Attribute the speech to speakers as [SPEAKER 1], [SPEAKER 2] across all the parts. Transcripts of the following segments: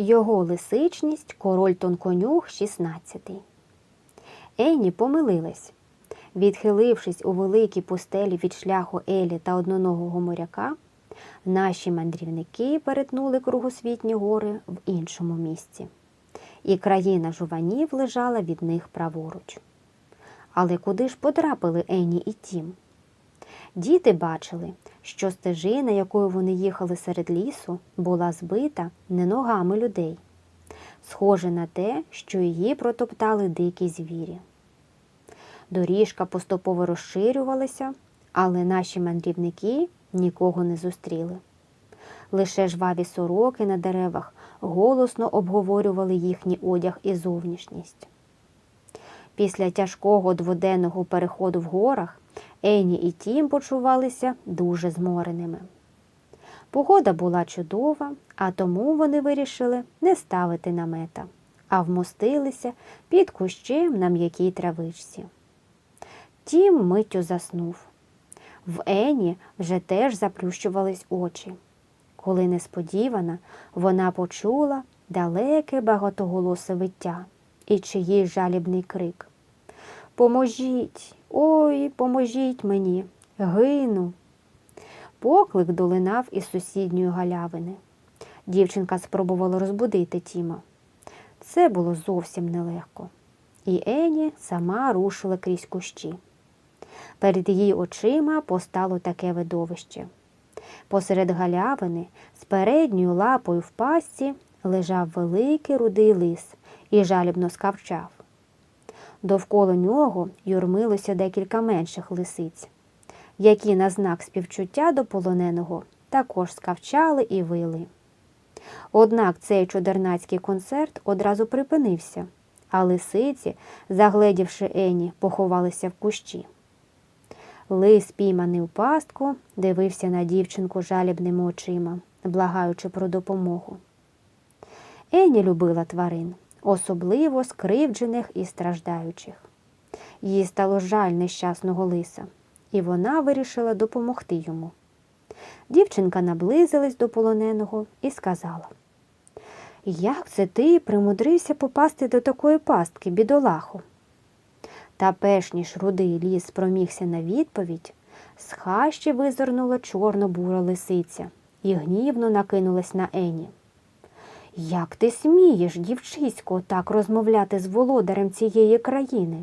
[SPEAKER 1] Його лисичність король тонконюх 16. Ені помилилась. Відхилившись у великій пустелі від шляху Елі та одноногого моряка, наші мандрівники перетнули кругосвітні гори в іншому місці, і країна жуванів лежала від них праворуч. Але куди ж потрапили Ені і Тім? Діти бачили, що стежина, якою вони їхали серед лісу, була збита не ногами людей, схоже на те, що її протоптали дикі звірі. Доріжка поступово розширювалася, але наші мандрівники нікого не зустріли. Лише жваві сороки на деревах голосно обговорювали їхній одяг і зовнішність. Після тяжкого дводенного переходу в горах Ені і Тім почувалися дуже змореними. Погода була чудова, а тому вони вирішили не ставити намета, а вмостилися під кущем на м'якій травичці. Тім миттю заснув. В Ені вже теж заплющувались очі, коли несподівано вона почула далеке багатоголосе виття і чиїсь жалібний крик. Поможіть, ой, поможіть мені, гину. Поклик долинав із сусідньої галявини. Дівчинка спробувала розбудити Тіма. Це було зовсім нелегко. І Ені сама рушила крізь кущі. Перед її очима постало таке видовище. Посеред галявини з передньою лапою в пастці лежав великий рудий лис і жалібно скавчав. Довкола нього юрмилося декілька менших лисиць, які на знак співчуття до полоненого також скавчали і вили. Однак цей чудернацький концерт одразу припинився, а лисиці, загледівши Ені, поховалися в кущі. Лис, пійманий у пастку, дивився на дівчинку жалібними очима, благаючи про допомогу. Ені любила тварин, особливо скривджених і страждаючих. Їй стало жаль нещасного лиса, і вона вирішила допомогти йому. Дівчинка наблизилась до полоненого і сказала Як це ти примудрився попасти до такої пастки, бідолаху? Та перш ніж рудий ліс спромігся на відповідь, з хащі визирнула чорно-бура лисиця і гнівно накинулась на Ені. Як ти смієш, дівчисько, так розмовляти з володарем цієї країни?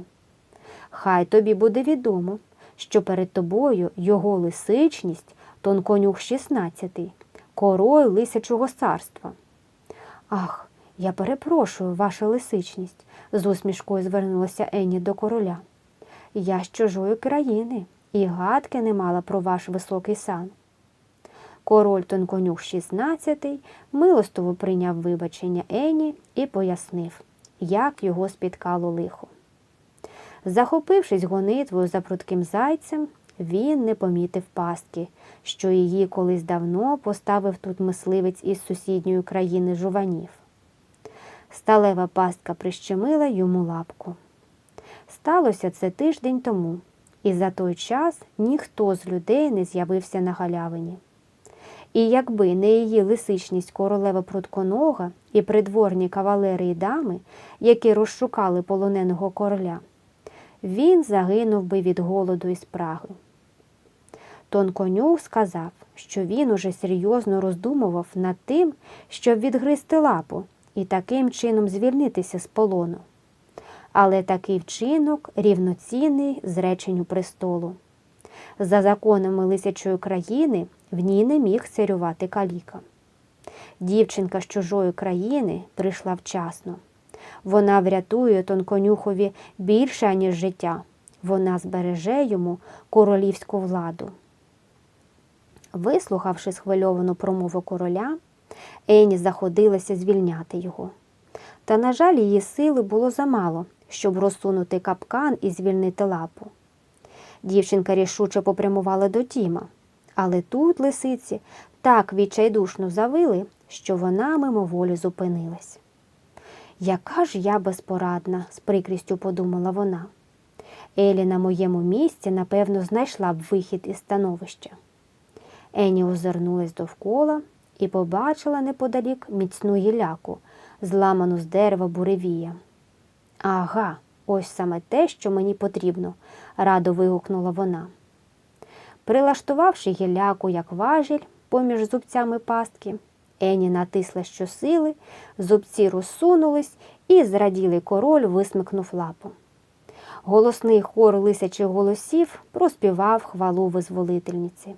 [SPEAKER 1] Хай тобі буде відомо, що перед тобою його лисичність тонконюх 16, король лисячого царства. Ах, я перепрошую, ваша лисичність, з усмішкою звернулася Енні до короля. Я з чужої країни і гадки не мала про ваш високий сан. Король Тонконюх 16 милостово прийняв вибачення Ені і пояснив, як його спіткало лихо. Захопившись гонитвою за прудким зайцем, він не помітив пастки, що її колись давно поставив тут мисливець із сусідньої країни жуванів. Сталева пастка прищемила йому лапку. Сталося це тиждень тому, і за той час ніхто з людей не з'явився на галявині. І якби не її лисичність королева прутконога і придворні кавалери і дами, які розшукали полоненого короля, він загинув би від голоду і спраги. Тонконюк сказав, що він уже серйозно роздумував над тим, щоб відгризти лапу і таким чином звільнитися з полону. Але такий вчинок рівноцінний зреченню престолу. За законами лисячої країни в ній не міг царювати каліка. Дівчинка з чужої країни прийшла вчасно. Вона врятує тонконюхові більше, ніж життя. Вона збереже йому королівську владу. Вислухавши схвильовану промову короля, Ені заходилася звільняти його. Та, на жаль, її сили було замало, щоб розсунути капкан і звільнити лапу. Дівчинка рішуче попрямувала до Тіма, але тут лисиці так відчайдушно завили, що вона мимоволі зупинилась. Яка ж я безпорадна, з прикрістю подумала вона. Елі на моєму місці, напевно, знайшла б вихід із становища. Ені озирнулась довкола і побачила неподалік міцну гіляку, зламану з дерева буревія. Ага, ось саме те, що мені потрібно, радо вигукнула вона. Прилаштувавши гілляку як важіль поміж зубцями пастки, Ені натисла щосили, зубці розсунулись і зраділий король висмикнув лапу. Голосний хор лисячих голосів проспівав хвалу визволительниці.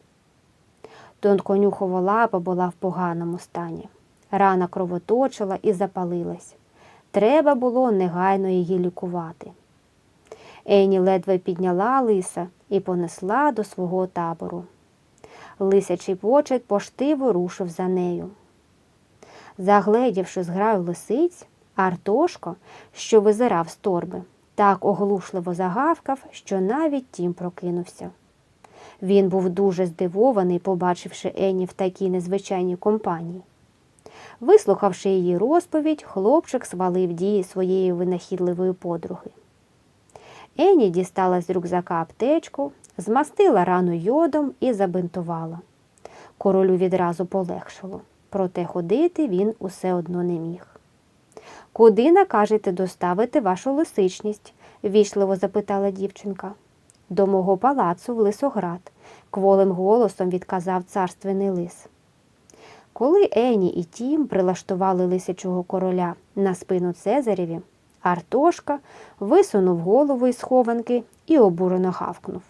[SPEAKER 1] Тонконюхова лапа була в поганому стані. Рана кровоточила і запалилась. Треба було негайно її лікувати. Ені ледве підняла лиса і понесла до свого табору. Лисячий почет поштиво рушив за нею. Загледівши зграю лисиць, Артошко, що визирав з торби, так оглушливо загавкав, що навіть тім прокинувся. Він був дуже здивований, побачивши Ені в такій незвичайній компанії. Вислухавши її розповідь, хлопчик свалив дії своєї винахідливої подруги. Ені дістала з рюкзака аптечку, змастила рану йодом і забинтувала. Королю відразу полегшало, проте ходити він усе одно не міг. Куди накажете доставити вашу лисичність? ввічливо запитала дівчинка. До мого палацу в Лисоград, кволим голосом відказав царственний лис. Коли Ені і Тім прилаштували лисячого короля на спину Цезарєві, Артошка висунув голову із схованки і обурено гавкнув.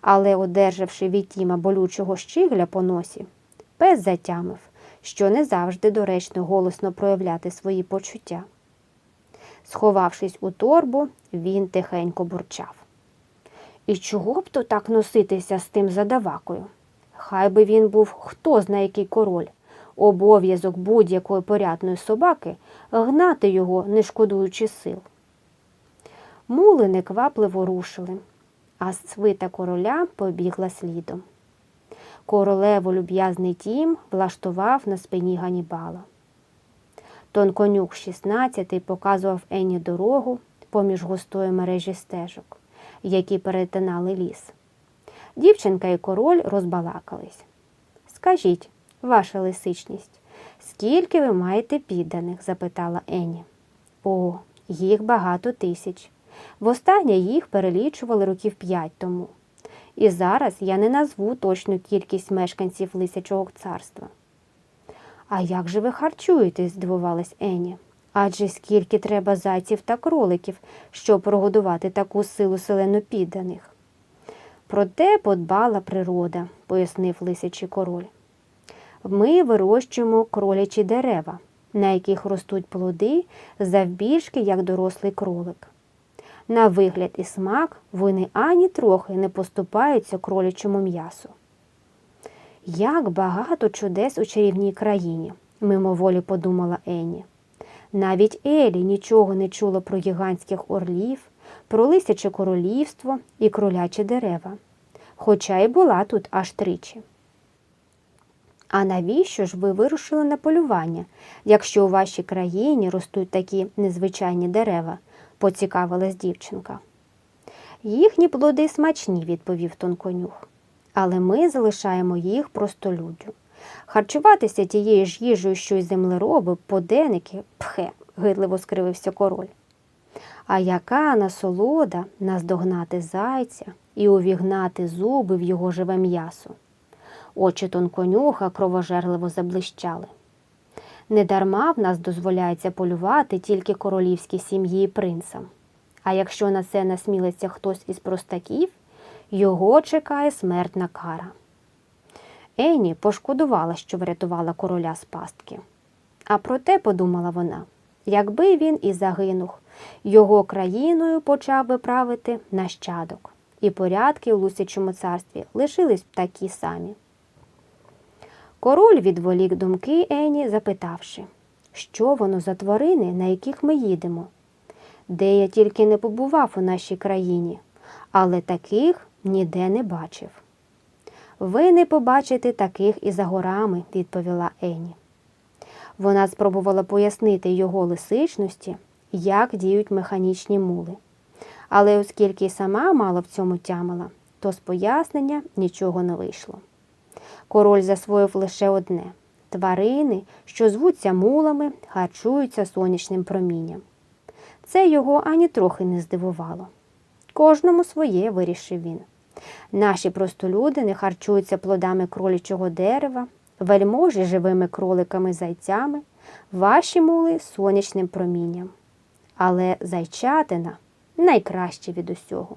[SPEAKER 1] Але, одержавши від Тіма болючого щигля по носі, пес затямив, що не завжди доречно голосно проявляти свої почуття. Сховавшись у торбу, він тихенько бурчав. І чого б то так носитися з тим задавакою? Хай би він був хто зна який король, обов'язок будь-якої порядної собаки гнати його, не шкодуючи сил. Мули неквапливо рушили, а свита короля побігла слідом. Королеву люб'язний тім влаштував на спині Ганібала. Тонконюк 16 показував Ені дорогу поміж густої мережі стежок, які перетинали ліс. Дівчинка і король розбалакались. Скажіть, ваша лисичність, скільки ви маєте підданих? запитала Ені. О, їх багато тисяч. Востаннє їх перелічували років п'ять тому. І зараз я не назву точну кількість мешканців Лисячого царства. А як же ви харчуєтесь? здивувалась Ені. Адже скільки треба зайців та кроликів, щоб прогодувати таку силу селену підданих. Проте подбала природа, пояснив лисячий король. Ми вирощуємо кролячі дерева, на яких ростуть плоди завбільшки, як дорослий кролик. На вигляд і смак вони ані трохи не поступаються кролячому м'ясу. Як багато чудес у чарівній країні, мимоволі подумала Енні. Навіть Елі нічого не чула про гігантських орлів, про лисяче королівство і кролячі дерева, хоча й була тут аж тричі. А навіщо ж ви вирушили на полювання, якщо у вашій країні ростуть такі незвичайні дерева? поцікавилась дівчинка. Їхні плоди смачні, відповів тонконюх, але ми залишаємо їх простолюддю. Харчуватися тією ж їжею, що й землероби, поденики, пхе, гидливо скривився король. А яка насолода наздогнати зайця і увігнати зуби в його живе м'ясо. Очі тонконюха кровожерливо заблищали. Недарма в нас дозволяється полювати тільки королівській сім'ї і принцам. А якщо на це насмілиться хтось із простаків, його чекає смертна кара. Ені пошкодувала, що врятувала короля з пастки. А проте, подумала вона, якби він і загинув, його країною почав би правити нащадок, і порядки у Лусячому царстві лишились б такі самі. Король відволік думки Ені, запитавши, що воно за тварини, на яких ми їдемо, де я тільки не побував у нашій країні, але таких ніде не бачив. Ви не побачите таких і за горами, відповіла Ені. Вона спробувала пояснити його лисичності, як діють механічні мули. Але оскільки й сама мало в цьому тямила, то з пояснення нічого не вийшло. Король засвоїв лише одне Тварини, що звуться мулами, харчуються сонячним промінням. Це його ані трохи не здивувало. Кожному своє, вирішив він. Наші простолюди не харчуються плодами кролічого дерева, вельможі живими кроликами зайцями, ваші мули сонячним промінням. Але зайчатина найкраще від усього.